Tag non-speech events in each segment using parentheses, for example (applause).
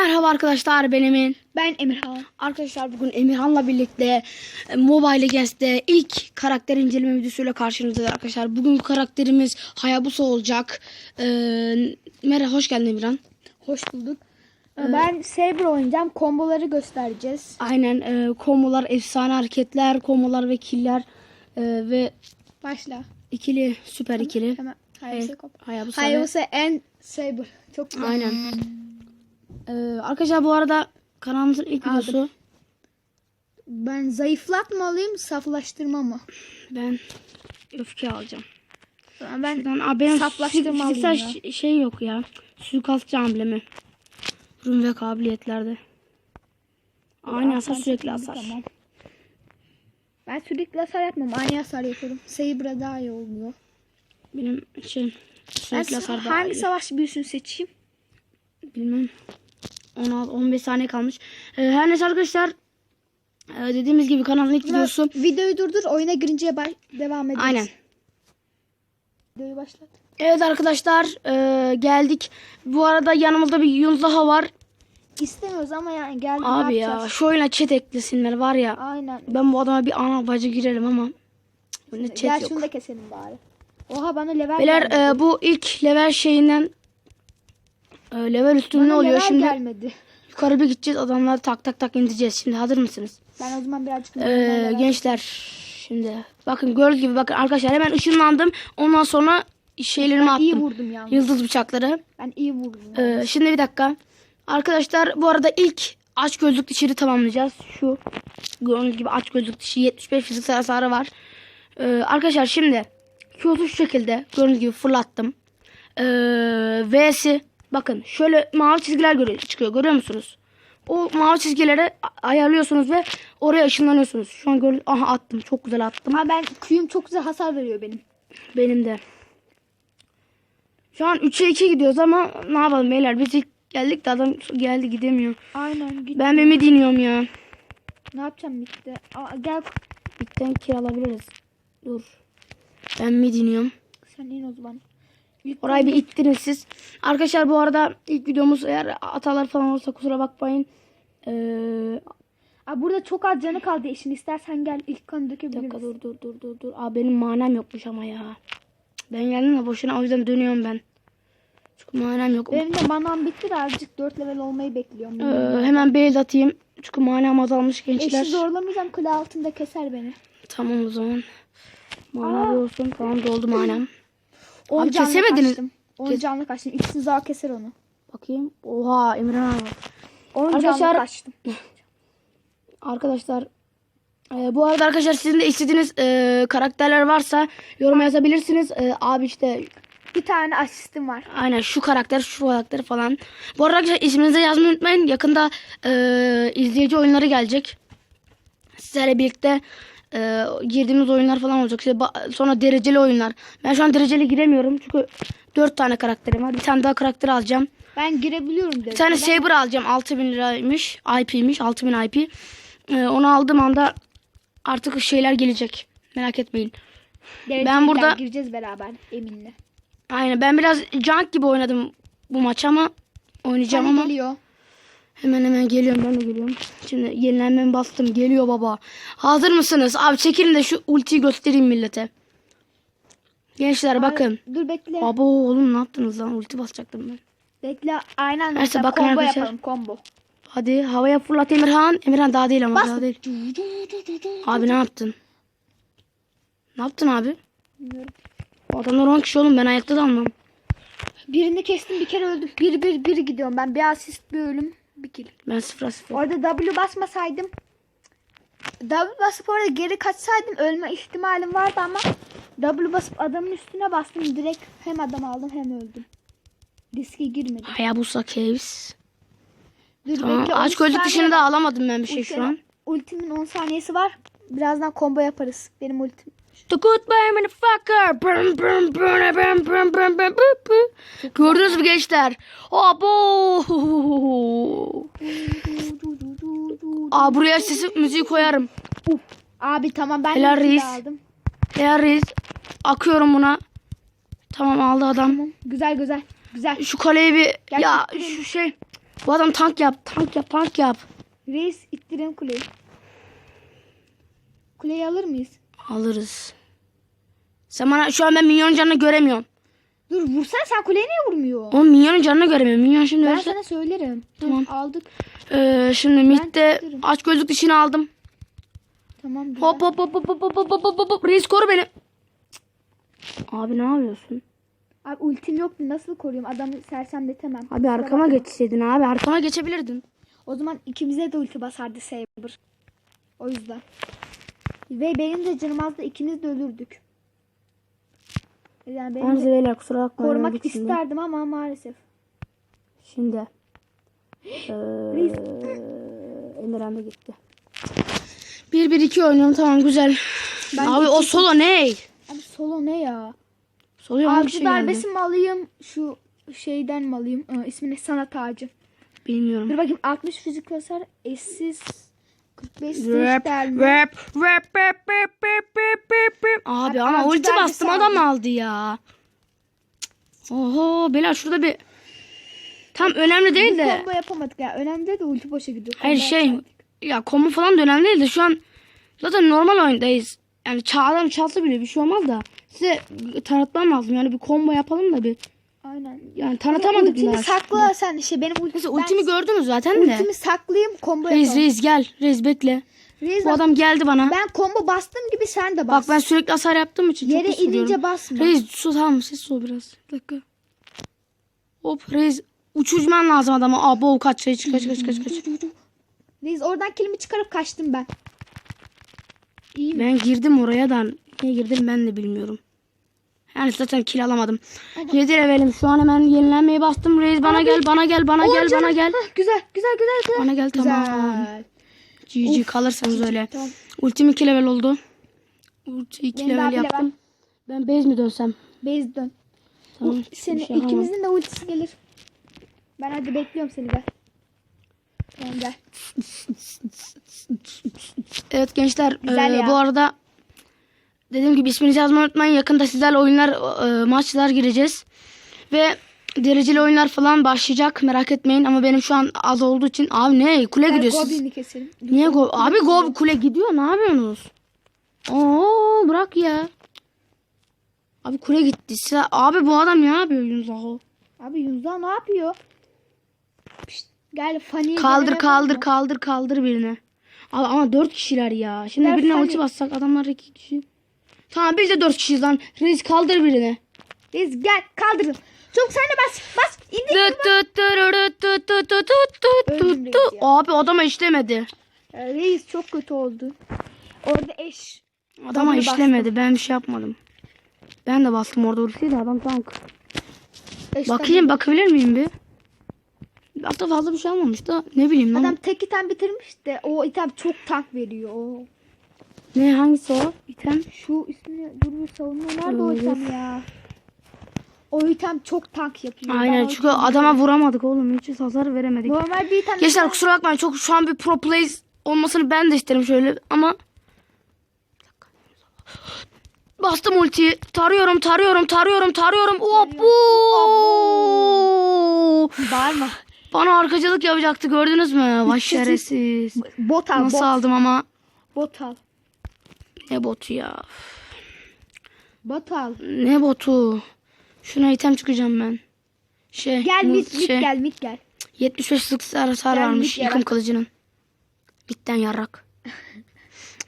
Merhaba arkadaşlar ben Emin. Ben Emirhan. Arkadaşlar bugün Emirhan'la birlikte e, Mobile Legends'te ilk karakter inceleme videosuyla karşınızdayız arkadaşlar. Bugünkü karakterimiz Hayabusa olacak. Ee, merhaba hoş geldin Emirhan. Hoş bulduk. Ee, Ben Saber oynayacağım. Komboları göstereceğiz. Aynen e, kombolar, efsane hareketler, kombolar ve killer e, ve Başla. ikili süper ikili. Hemen. Hayabusa. Hayabusa. ve- Hayabusa and Saber. Çok güzel. Aynen. Ee, arkadaşlar bu arada kanalımızın ilk Aldım. videosu. Ben zayıflatma alayım, saflaştırma mı? Ben öfke alacağım. Ben Şuradan, benim Saflaştırma alayım ya. şey yok ya. Suikastçı amblemi. Rum ve kabiliyetlerde. Aynı hasar sürekli hasar. Tamam. Ben sürekli hasar yapmam. Aynı hasar yapıyorum. Saber'a daha iyi oluyor. Benim Ben sürekli hasar daha hangi iyi. savaş büyüsünü seçeyim? Bilmem. 16 15 saniye kalmış. Ee, her neyse arkadaşlar e, dediğimiz gibi kanalın ilk videosu. Videoyu durdur. Oyuna girince devam ederiz. Aynen. Videoyu başlat. Evet arkadaşlar e, geldik. Bu arada yanımızda bir Yunus daha var. İstemiyoruz ama yani geldi Abi ya şu oyuna chat eklesinler var ya. Aynen. Ben bu adama bir ana bacı girelim ama cık, Gel yok. şunu da keselim bari. Oha bana level Beyler e, bu ilk level şeyinden e, level üstünde Bana oluyor. Şimdi gelmedi. yukarı bir gideceğiz. Adamları tak tak tak indireceğiz. Şimdi hazır mısınız? Ben o zaman birazcık E, level- gençler şimdi bakın gördüğünüz gibi bakın arkadaşlar hemen ışınlandım. Ondan sonra şeylerimi ben iyi attım. vurdum yalnız. Yıldız bıçakları. Ben iyi vurdum. E, şimdi bir dakika. Arkadaşlar bu arada ilk aç gözlük dişini tamamlayacağız. Şu gördüğünüz gibi aç gözlük dişi 75 fiziksel hasarı var. E, arkadaşlar şimdi Q'su şu şekilde gördüğünüz gibi fırlattım. Ee, V'si bakın şöyle mavi çizgiler görüyor, çıkıyor görüyor musunuz? O mavi çizgileri a- ayarlıyorsunuz ve oraya ışınlanıyorsunuz. Şu an gör aha attım çok güzel attım. Ama ben Q'yum çok güzel hasar veriyor benim. Benim de. Şu an 3'e 2 gidiyoruz ama ne yapalım beyler biz ilk geldik de adam geldi gidemiyor. Aynen. Git. Ben Mehmet iniyorum ya. Ne yapacağım bitti? Aa, gel Bitten kiralabiliriz. Dur. Ben mi iniyorum? sen in o zaman. Orayı bir ittirin siz. Arkadaşlar bu arada ilk videomuz eğer hatalar falan olursa kusura bakmayın. Ee, Aa, burada çok az canı kaldı işin. İstersen gel ilk kanı dökebiliriz. dakika dur dur dur dur dur. Aa benim manam yokmuş ama ya. Ben geldim de boşuna o yüzden dönüyorum ben. Çünkü manam yok. Benim de manam bitti de azıcık 4 level olmayı bekliyorum. Ee, hemen base atayım. Çünkü manam azalmış gençler. Eşi zorlamayacağım kule altında keser beni. Tamam o zaman. Mana bir olsun. Tamam doldu manam. 10 Abi canlı kesemediniz. kaçtım. 10 Kes- canlı kaçtım. İkisi daha keser onu. Bakayım. Oha Emirhan abi. 10 Arkadaşlar- canlı kaçtım. (laughs) Arkadaşlar e, bu arada arkadaşlar sizin de istediğiniz e, karakterler varsa yoruma yazabilirsiniz. E, abi işte Bir tane asistim var. Aynen şu karakter şu karakter falan. Bu arada arkadaşlar isminizi yazmayı unutmayın. Yakında e, izleyici oyunları gelecek. Sizlerle birlikte e, girdiğimiz oyunlar falan olacak. İşte sonra dereceli oyunlar. Ben şu an dereceli giremiyorum. Çünkü 4 tane karakterim var. Bir tane daha karakter alacağım. Ben girebiliyorum. Bir tane Saber alacağım. 6000 liraymış. IP'miş. 6000 IP. E, onu aldığım anda artık şeyler gelecek. Merak etmeyin. ben burada- gireceğiz beraber Emin'le. Aynen ben biraz junk gibi oynadım bu maç ama oynayacağım Sana ama. geliyor. Hemen hemen geliyorum ben de geliyorum. Şimdi yenilenmemi bastım. Geliyor baba. Hazır mısınız? Abi çekilin de şu ultiyi göstereyim millete. Gençler bakın. Dur bekle. Abo oğlum ne yaptınız lan? Ulti basacaktım ben. Bekle. Aynen. Neyse, Mesela bakın combo arkadaşlar. yapalım combo. Hadi havaya fırlat Emirhan. Emirhan daha değil ama Bas. daha değil. Abi ne yaptın? Ne yaptın abi? Bilmiyorum. O adamlar 10 kişi oğlum ben ayakta da almam. Birini kestim bir kere öldüm. Bir bir bir gidiyorum ben. Bir asist bir ölüm. Bir kill. Ben sıfıra sıfır. Orada W basmasaydım W basıp orada geri kaçsaydım ölme ihtimalim vardı ama W basıp adamın üstüne bastım direkt hem adam aldım hem öldüm. Riske girmedim. Hayabusa Caves. Dur Tamam. bekle, Aç 13 gözlük dışında alamadım ben bir şey şu Ulti- an. Ultimin 10 saniyesi var. Birazdan combo yaparız. Benim ultim. The good man and the fucker. Brum, brum, brum, brum, brum, brum, brum, brum. Gördünüz mü gençler? Abo. Aa, buraya sesi müziği koyarım. Abi tamam ben Helal şey reis. aldım. Helal reis. Akıyorum buna. Tamam aldı adam. Tamam. Güzel güzel. Güzel. Şu kaleyi bir Gerçekten. ya şu şey. Bu adam tank yap. Tank yap. Tank yap. Reis ittirelim kuleyi. Kuleyi alır mıyız? Alırız. Sen bana şu an ben minyonun canını göremiyorum. Dur vursana sen kuleye niye vurmuyor? Oğlum minyonun canını göremiyorum. Minyon şimdi Ben ölse- sana söylerim. Tamam. Dur, aldık. Ee, şimdi midde tutarım. aç gözlük dişini aldım. Tamam. Hop hop hop hop hop hop hop hop hop hop. Reis koru beni. Abi ne yapıyorsun? Abi ultim yoktu nasıl koruyayım adamı sersemletemem. Abi arkama geçseydin abi. Arkama geçebilirdin. O zaman ikimize de ulti basardı Saber. O yüzden. Ve benim de canım azdı ikimiz de ölürdük. Yani benim de beyler kusura bakmayın. korumak öldük şimdi. isterdim ama maalesef. Şimdi. (gasps) Ee. Emirhan da gitti. 1-1-2 oynuyorum tamam güzel. Ben abi o solo ne? Abi solo ne ya? Solo hangi Avcı şey geldi? darbesi mi alayım? Şu şeyden mi alayım? Ee, ismi ne? Sanat ağacı. Bilmiyorum. Dur bakayım 60 fizik hasar. Eşsiz 45 Rap, rap, rap, rap, rap, rap, rap, rap, rap. Abi Abi ama ulti bastım adam aldı ya. Oho Bela şurada bir tam önemli değil de. combo yapamadık ya. Önemli değil de ulti boşa gidiyor. Hayır Combo şey ya komu falan da önemli değil de şu an zaten normal oyundayız. Yani çağdan çalsa bile bir şey olmaz da size tanıtmam lazım. Yani bir combo yapalım da bir. Aynen. Yani tanıtamadık ultimi daha. sakla sen şey benim ulti, Neyse ben ultimi gördünüz zaten de. ultimi saklayayım combo Reis yapalım. reis gel. Reis bekle. Reis Bu bak, adam geldi bana. ben combo bastığım gibi sen de Bak bas. ben sürekli hasar yaptığım için çok Yere vuruyorum. inince basma. Reis su tamam ses su biraz. Bir dakika. Hop reis uçurman lazım adama. Abo kaç kaç kaç kaç kaç kaç. Reis oradan kilimi çıkarıp kaçtım ben. İyi mi? Ben girdim oraya da niye girdim ben de bilmiyorum. Yani zaten kill alamadım. 7 levelim. Şu an hemen yenilenmeye bastım. Reis bana Abi. gel, bana gel, bana On gel, canım. bana gel. Hah, güzel güzel güzel güzel. Bana gel tamam. Güzel. GG Of, kalırsanız GG, öyle. tamam. Ultim 2 level oldu. Ulti 2 Benim daha level yaptım. Ben base mi dönsem? Base dön. Tamam. Hiçbir senin şey ikimizin de ultisi gelir. Ben hadi bekliyorum seni gel. Tamam gel. Evet gençler e, bu arada dediğim gibi isminizi yazmayı unutmayın. Yakında sizlerle oyunlar e, maçlar gireceğiz. Ve dereceli oyunlar falan başlayacak merak etmeyin ama benim şu an az olduğu için abi ne kule Gel gidiyor siz. Goblin'i keselim. Niye go abi go kule gidiyor ne yapıyorsunuz? Oo bırak ya. Abi kule gitti. Size, abi bu adam ne yapıyor Yunus Aho? Abi Yunza ne yapıyor? Pişt, gel Fanny'ye Kaldır kaldır kaldır kaldır birini. Abi ama dört kişiler ya. Şimdi Ver birine Fanny. ulti bassak adamlar iki kişi. Tamam biz de dört kişiyiz lan. Reis kaldır birini. Reis gel kaldırın. Çok sen de bas. Bas. İndir. Öldüm. Reis ya. Abi adama işlemedi. Ee, Reis çok kötü oldu. Orada eş. Adama Adamı işlemedi. Ben bir şey yapmadım. Ben de bastım orada ultiyi de adam tank. eşten- Bakayım bakabilir miyim bir? Hatta fazla bir şey almamış da ne bileyim lan. Adam tek item bitirmiş de o item çok tank veriyor. Ne hangisi o? İtem. Şu ismini dur bir savunma nerede o item ya? O item çok tank yapıyor. Ben Aynen o çünkü itemi- adama vuramadık oğlum. Hiç hasar veremedik. Normal bir item. Gençler kusura bakmayın çok şu an bir pro play olmasını ben de isterim şöyle ama Bastım ultiyi. Tarıyorum, tarıyorum, tarıyorum, tarıyorum. Hop! Bağırma. Bana arkacılık yapacaktı gördünüz mü? Vay şerefsiz. Bot al Nasıl bot. aldım ama Bot al. Ne botu ya. Bot al. Ne botu? Şuna item çıkacağım ben. Şey, Gel mit mit şey, gel mit gel. 75 sık hasar varmış mit yıkım yarak. kılıcının. Bitten yarrak.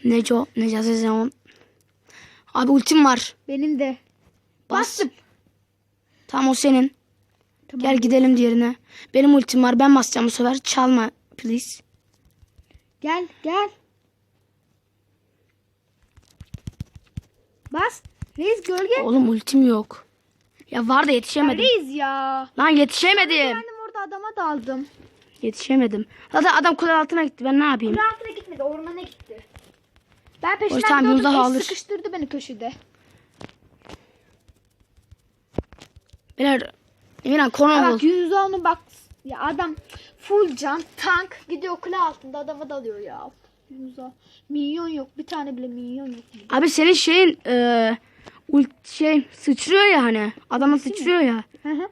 Neco, Necati Zeon. Abi ultim var. Benim de. Bas. Bastım. Tamam o senin. Tamam. Gel gidelim diğerine. Benim ultim var. Ben basacağım bu sefer. Çalma please. Gel gel. Bas. Reis gölge. Oğlum ultim yok. Ya var da Ya yetişemedim. Reis ya. Lan yetişemedim. Kendim orada adama daldım. Yetişemedim. Zaten adam kule altına gitti. Ben ne yapayım? Kule altına gitmedi ormana gitti. Ben peşinden eş alır. sıkıştırdı beni köşede. Beyler. Emirhan konu bul. bak yüzde onu bak. Ya adam full can tank gidiyor kule altında adama dalıyor ya. Yüzde. Milyon yok. Bir tane bile milyon yok. Abi senin şeyin e, ult şey sıçrıyor ya hani. Adamın sıçrıyor ya. Hı hı.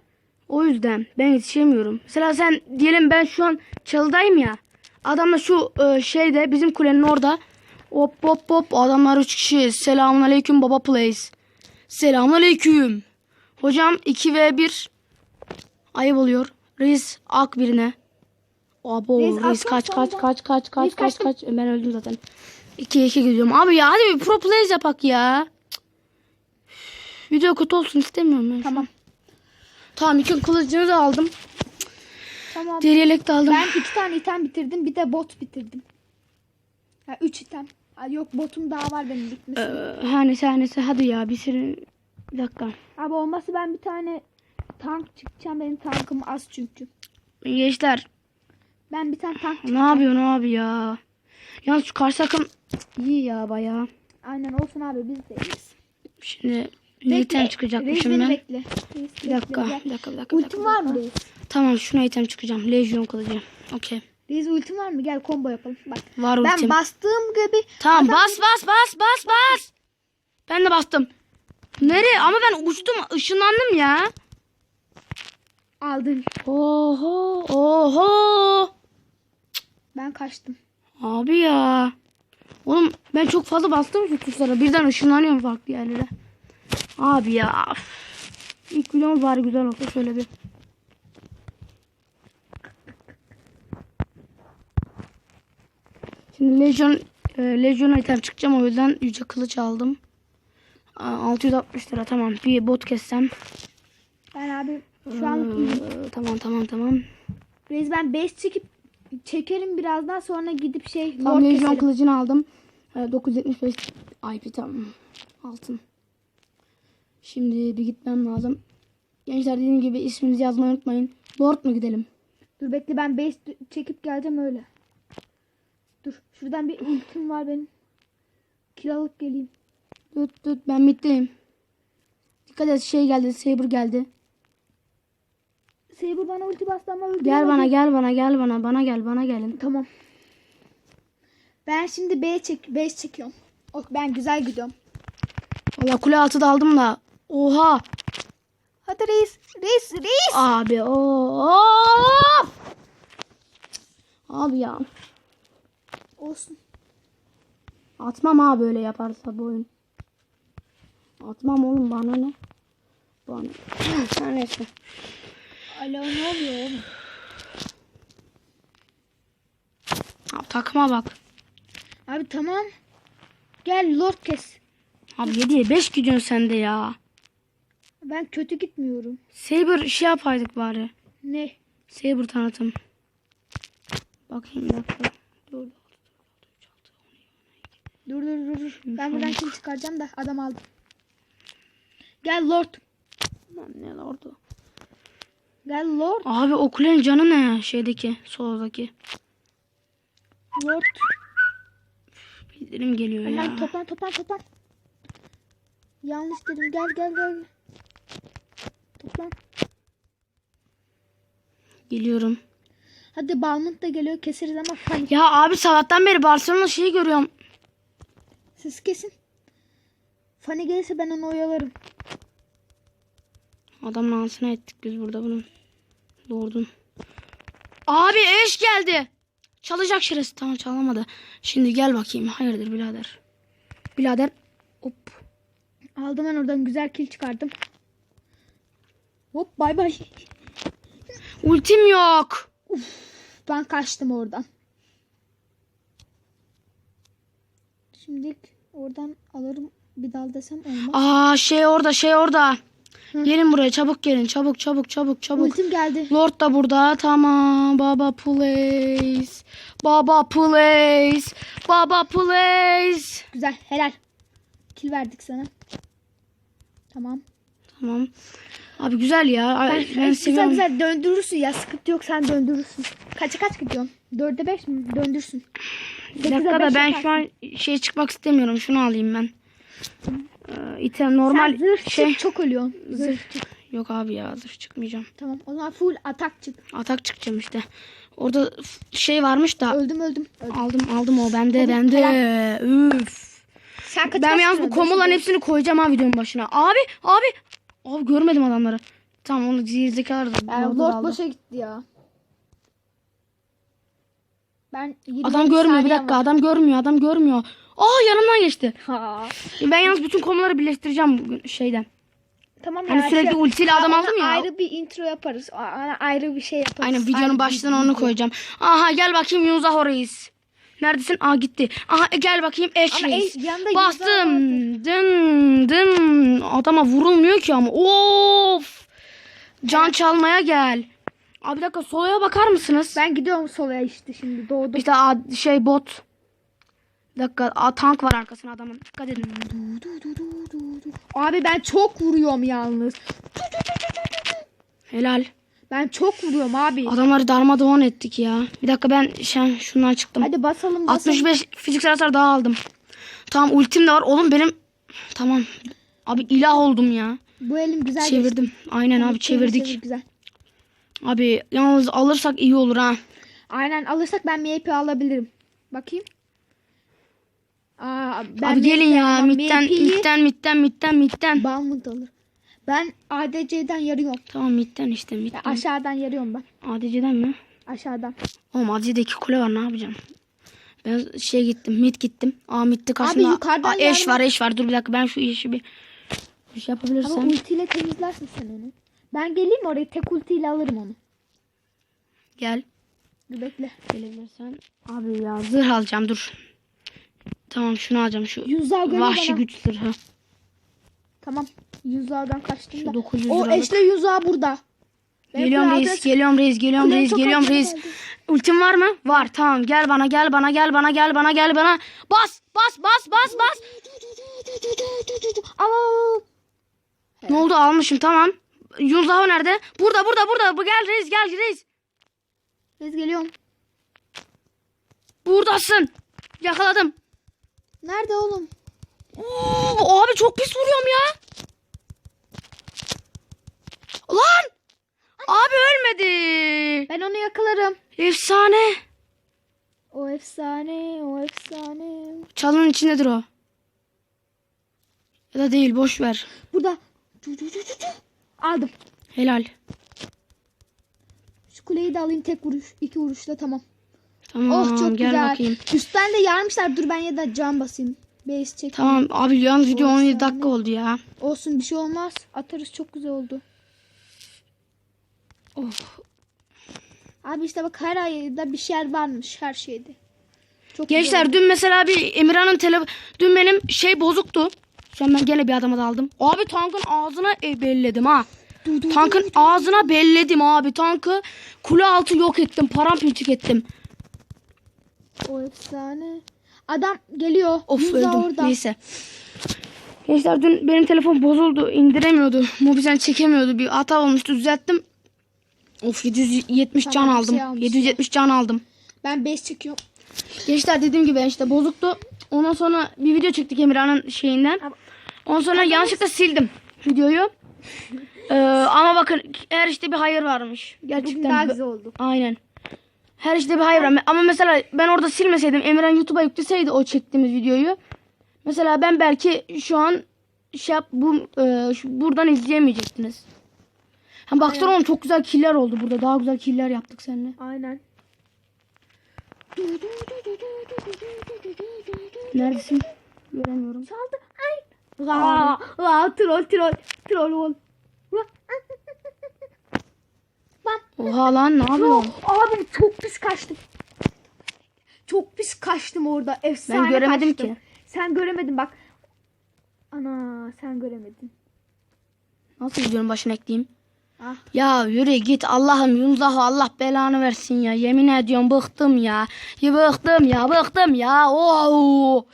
O yüzden ben yetişemiyorum. Mesela sen diyelim ben şu an çalıdayım ya. Adamla şu e, şeyde bizim kulenin orada. Hop hop hop adamlar 3 kişi. Selamun aleyküm baba plays. Selamun aleyküm. Hocam 2 ve 1. Ayıp oluyor. Reis ak birine. Abo Reis, kaç kaç kaç kaç kaç kaç kaç. Ben öldüm zaten. 2'ye 2 gidiyorum. Abi ya hadi bir pro plays yapak ya. Video kötü olsun istemiyorum ben. Tamam. Tamam iki kılıcını da aldım. Tamam. Deri yelek de aldım. Ben iki tane item bitirdim. Bir de bot bitirdim. Ha, üç item. Ha, yok botum daha var benim bitmesi. Ee, her neyse hadi ya bir sürü bir dakika. Abi olmazsa ben bir tane tank çıkacağım. Benim tankım az çünkü. Gençler Ben bir tane tank ne yapıyorsun abi ya? Yalnız şu karşı takım iyi ya bayağı. Aynen olsun abi biz de iyiyiz. Şimdi item Reis çıkacakmışım beni ben? bekle. Reis Bir dakika, bekle, bir dakika, bir dakika. Ultim var mı. Reis? Tamam şuna item çıkacağım. Lejyon kılıcı. Okey. Reis ultim var mı? Gel combo yapalım. Bak. Var Ben ultim. bastığım gibi Tamam adam- bas bas bas bas bas. Ben de bastım. Nereye? Ama ben uçtum ışınlandım ya. aldın. Oho oho. Ben kaçtım. Abi ya. Oğlum ben çok fazla bastım şu tuşlara. Birden ışınlanıyorum farklı yerlere. Abi ya. İlk videomuz bari güzel olsa şöyle bir. Şimdi Legion e, Legion item çıkacağım o yüzden yüce kılıç aldım. Aa, 660 lira tamam. Bir bot kessem. Ben abi şu an. Ee, tamam tamam tamam. Reis ben 5 çekip çekerim birazdan sonra gidip şey Tamam lord keserim. kılıcını aldım. Ee, 975 IP tamam. Altın. Şimdi bir gitmem lazım. Gençler dediğim gibi isminizi yazmayı unutmayın. Lord mu gidelim? Dur bekle ben 5 çekip geleceğim öyle. Dur şuradan bir ultim var benim. Kill alıp geleyim. Tut tut ben middeyim. Dikkat et şey geldi Saber geldi. Saber bana ulti bastı ama öldü. Gel bana gel bana gel bana bana gel bana gelin. Tamam. Ben şimdi B çek 5 çekiyorum. Ok ben güzel gidiyorum. Valla kule altı da aldım da. Oha. Hadi reis. Reis reis. Abi o. Abi ya. Olsun. Atmam ha böyle yaparsa bu oyun. Atmam oğlum bana ne? Bana. Her (clears throat) neyse. Alo ne oluyor oğlum? Abi, takıma bak. Abi tamam. Gel lord kes. Abi 7'ye 5 gidiyorsun sen de ya. Ben kötü gitmiyorum. Saber şey yapaydık bari. Ne? Saber tanıtım. Bakayım bir dakika. Dur. Dur dur dur. dur. Ben buradan kim çıkaracağım da adam aldım. Gel lord. Lan ne orada? Gel lord. Abi o kulenin canı ne? Şeydeki, soldaki. Lord. Bildirim geliyor Hemen ya. toplan toplan toplan. Yanlış dedim. Gel gel gel. Toplan. Geliyorum. Hadi Balmont da geliyor. Keseriz ama panik. Ya abi sabahtan beri Barcelona şeyi görüyorum. Siz kesin. Fanny gelirse ben onu oyalarım. Adamın anasını ettik biz burada bunun. Doğurdun. Abi eş geldi. Çalacak şerefsiz. Tamam çalamadı. Şimdi gel bakayım. Hayırdır birader. Birader. Hop. Aldım ben oradan güzel kill çıkardım. Hop bay bay. Ultim yok. Ben kaçtım oradan. Şimdi oradan alırım bir dal desem olmaz. Aa şey orada şey orada. Gelin buraya çabuk gelin. Çabuk çabuk çabuk çabuk. Ultim geldi. Lord da burada. Tamam. Baba place. Baba place. Baba place. Güzel helal. Kill verdik sana. Tamam. Tamam. Abi güzel ya. Ben, güzel seviyorum. güzel döndürürsün ya sıkıntı yok sen döndürürsün. Kaça kaç gidiyorsun? Dörde beş mi? Döndürsün. Bir dakika da ben şu an şey çıkmak istemiyorum. Şunu alayım ben. Ee, item normal Sen zırh şey. çık çok ölüyorsun. Zırh. çık. Yok abi ya zırh çıkmayacağım. Tamam o zaman full atak çık. Atak çıkacağım işte. Orada şey varmış da Öldüm öldüm. öldüm. aldım aldım o bende Oğlum, bende. Üf. Sen Ben yalnız bu komboların hepsini koyacağım ha videonun başına. Abi abi. Abi görmedim adamları. Tamam onu gerizekalı da. Yani Lord boşa gitti ya. Ben 20 Adam görmüyor bir dakika var. adam görmüyor adam görmüyor. Aa yanımdan geçti. Ha. Ben yalnız bütün konuları birleştireceğim bugün şeyden. Tamam Hani sürekli ultiyle adam aldım ya. Ayrı bir intro yaparız. Ona ayrı bir şey yaparız. Aynen videonun başlığına onu koyacağım. Aha gel bakayım Yunus reis. Neredesin? Aa gitti. Aha e, gel bakayım yanında Bastım. Dın dın. Adama vurulmuyor ki ama. Of. Can çalmaya gel. Abi bir dakika solaya bakar mısınız? Ben gidiyorum solaya işte şimdi doğdum. İşte şey bot. Dakika a, tank var arkasında adamın. Dikkat edin. Abi ben çok vuruyorum yalnız. Helal. Ben çok vuruyorum abi. Adamları darmadağın ettik ya. Bir dakika ben şey, şundan çıktım. Hadi basalım basalım. 65 fiziksel hasar daha aldım. Tamam ultim de var. Oğlum benim tamam. Abi ilah oldum ya. Bu elim güzel geçti. Çevirdim. Aynen abi Çevir, çevirdik. çevir, güzel. Abi yalnız alırsak iyi olur ha. Aynen alırsak ben MHP alabilirim. Bakayım. Aa, ben abi gelin ya. Mitten, mitten, mitten, mitten, mitten. Balmut alır. Ben ADC'den yarıyorum. Tamam mitten işte mitten. aşağıdan yarıyorum ben. ADC'den mi? Aşağıdan. Oğlum ADC'de iki kule var ne yapacağım? Ben şey gittim. Mid gittim. Aa midde karşımda. yukarıdan Aa, eş var eş var. Dur bir dakika ben şu işi bir, bir şey Ama yapabilirsem. ultiyle temizlersin sen onu. Ben geleyim oraya tek ultiyle alırım onu. Gel. Dur bekle. Gelebilirsen. Abi ya zırh alacağım dur. Tamam şunu alacağım şu. Geliyor Vahşi bana. güç zırhı. Tamam. Yüzlerden kaçtım Şu da. 900 O liralık. eşle yüzler burada. Geliyorum reis, adres- geliyorum reis, geliyorum Kuleye reis, çok geliyorum reis. geldi. Ultim var mı? Var. Tamam. Gel bana, gel bana, gel bana, gel bana, gel bana, Bas, bas, bas, bas, bas. Aa, Ne oldu? Almışım. Tamam. Hava nerede? Burada, burada, burada. Bu gel reis, gel reis. biz geliyorum. Buradasın. Yakaladım. Nerede oğlum? Oo, abi çok pis vuruyorum ya. Lan! Abi ölmedi. Ben onu yakalarım. Efsane. O efsane, o efsane. Çalının içindedir o. Ya da değil boş ver. Burada. Aldım. Helal. Şu kuleyi de alayım tek vuruş. iki vuruşla tamam. Tamam oh çok gel güzel. bakayım. Üstten de yarmışlar. Dur ben ya da can basayım. Base çek. Tamam abi yalnız video O 17 efsane. dakika oldu ya. Olsun bir şey olmaz. Atarız çok güzel oldu. Of. Abi işte bak her ayda bir şeyler varmış her şeyde. Çok güzel Gençler oldu. dün mesela bir Emirhan'ın tele dün benim şey bozuktu. Şu an ben gene bir adama daldım. Abi tankın ağzına e, belledim ha. Du, du, du, Tankın du. ağzına belledim abi. Tankı kule altı yok ettim. Paramparçık ettim. O efsane. Adam geliyor. Of Yüzde öldüm. orada. Neyse. Gençler dün benim telefon bozuldu. indiremiyordu. Mobizen çekemiyordu. Bir hata olmuştu. Düzelttim. Of 770 can Tamam, bir aldım. şey almış 770 can aldım. Ben base çekiyorum. Gençler dediğim gibi işte bozuktu. Ondan sonra bir video çektik Emirhan'ın şeyinden. Ondan sonra yanlışlıkla sildim videoyu. (laughs) Ee, ama bakın her işte bir hayır varmış. Bugün Gerçekten. daha bö- güzel oldu. Aynen. Her işte bir hayır var. Ama mesela ben orada silmeseydim Emirhan YouTube'a yükleseydi o çektiğimiz videoyu. Mesela ben belki şu an şey yap, bu e, şu- buradan izleyemeyecektiniz. Ha baksana oğlum çok güzel killer oldu burada. Daha güzel killer yaptık seninle. Aynen. Neredesin? Göremiyorum. Çaldı. Ay. Aa, aa, troll troll. Troll ol. Lan. Oha lan ne yapıyorsun? Abi çok pis kaçtım. Çok pis kaçtım orada. Efsane Ben göremedim kaçtım. ki. Sen göremedin bak. Ana sen göremedin. Nasıl videonun başına ekleyeyim? Ah. Ya yürü git Allah'ım Yunus'u Allah belanı versin ya. Yemin ediyorum bıktım ya. Ya bıktım ya bıktım ya. Oo.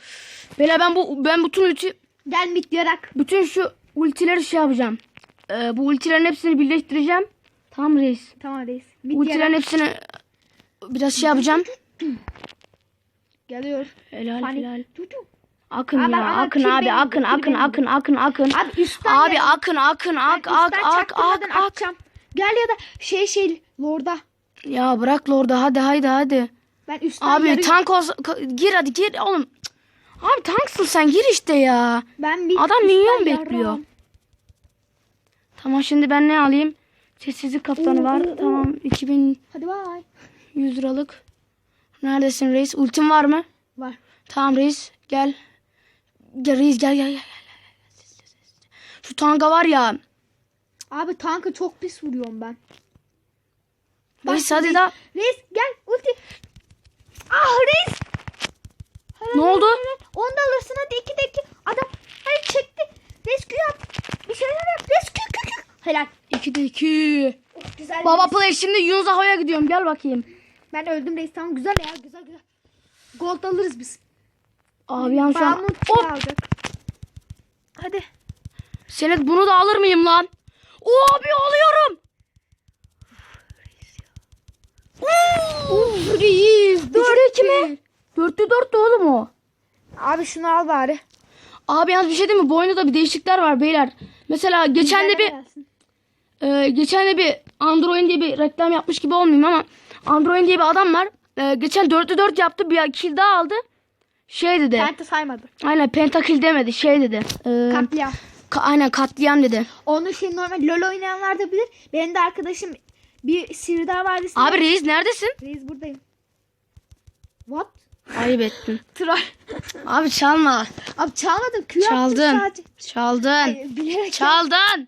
Böyle ben bu ben bütün ulti Gel mit yarak. bütün şu ultileri şey yapacağım. Ee, bu ultilerin hepsini birleştireceğim. Tamam reis. Tamam reis. Mit Ultilerin hepsini biraz şey yapacağım. Geliyor. Helal Panik. helal. Tutu. Akın Abi, ya ama akın abi akın akın akın akın akın. Abi üstten Abi gel. akın akın ak ak ak ak ak. Gel ya da şey şey lorda. Ya bırak orada hadi hadi hadi. Ben üstten Abi yarı- tank olsa gir hadi gir oğlum. Abi tanksın sen gir işte ya. ben mit Adam minyon bekliyor. Tamam şimdi ben ne alayım? Sessizlik kaptanı var. Tamam 2100 Hadi bay. liralık. Neredesin reis? Ultin var mı? Var. Tamam reis gel. Gel reis gel gel gel. gel. Şu tanka var ya. Abi tankı çok pis vuruyorum ben. Reis hadi da. Reis gel ulti. Ah reis. Hadi, Ne oldu? Onu da alırsın hadi iki de iki. Adam hadi çekti. Rescue yap. Bir şeyler yap. Rescue kük. Helal. 2'de 2. Oh, güzel. Baba play şimdi Yunus Aho'ya gidiyorum gel bakayım. Ben öldüm reis tamam güzel ya güzel güzel. Gold alırız biz. Abi yan şu an. Hop. alacak. Hadi. Senet bunu da alır mıyım lan? Oo abi alıyorum. Uf reis. İkide iki mi? Dörtte dörtte oğlum o. Abi şunu al bari. Abi yalnız bir şey değil mi? Bu oyunda da bir değişiklikler var beyler. Mesela geçen de bir Gelsin. E, geçen de bir Android diye bir reklam yapmış gibi olmayayım ama Android diye bir adam var. E, geçen dörtte dört yaptı. Bir kill daha aldı. Şey dedi. Penta saymadı. Aynen pentakil demedi. Şey dedi. E, Katliam. ka- aynen katliam dedi. Onun şey normal LoL oynayanlar da bilir. Benim de arkadaşım bir Sirdar Vadisi'nde. Abi reis neredesin? Reis buradayım. What? Ayıp ettin. (laughs) Troll. Abi çalma. Abi çalmadım. Yaptım Çaldın. Çaldın. Ay, bilerek, Çaldın.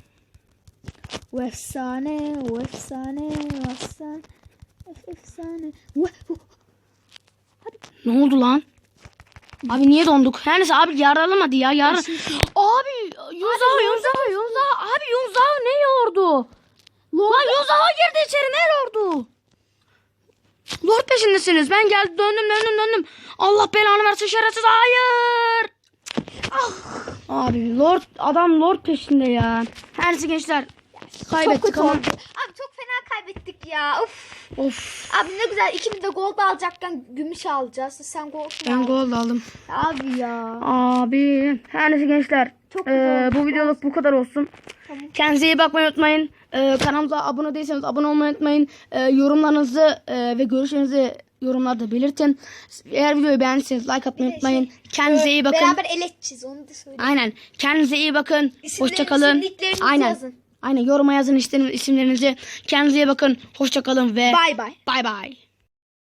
O efsane, o efsane, o efsane. Efsane. Ne oldu lan? Abi niye donduk? Her neyse abi yaralamadı ya. Yar... Abi Yunzav Yunzav Yunzav. Abi Yunzav ne yordu? Lan Yunzav girdi içeri ne yordu? Lord peşindesiniz. Ben geldim döndüm döndüm döndüm. Allah belanı versin şerefsiz. Hayır. Ah. Abi Lord adam Lord peşinde ya. Her neyse gençler. Çok Kaybettik kötü ama. oldu. Abi çok fena kaybettik ya. Of. Of. Abi ne güzel ikimiz de gold alacakken gümüş alacağız. Sen gold mu Ben aldın? gol aldım. Abi ya. Abi her neyse gençler. Çok Ee, güzel. bu videoluk bu kadar olsun. Tamam. Kendinize iyi bakmayı unutmayın. Ee, kanalımıza abone değilseniz abone olmayı unutmayın. Ee, yorumlarınızı e, ve görüşlerinizi yorumlarda belirtin. Eğer videoyu beğendiyseniz like atmayı de unutmayın. şey, Kendinize iyi bakın. Beraber el edeceğiz onu da söyle. Aynen. Kendinize iyi bakın. İsimlerinizi, Hoşça kalın. nicklerinizi Aynen. yazın. Aynen. Yoruma yazın isimlerinizi. Kendinize iyi bakın. Hoşça kalın ve Bay bay. bay bay.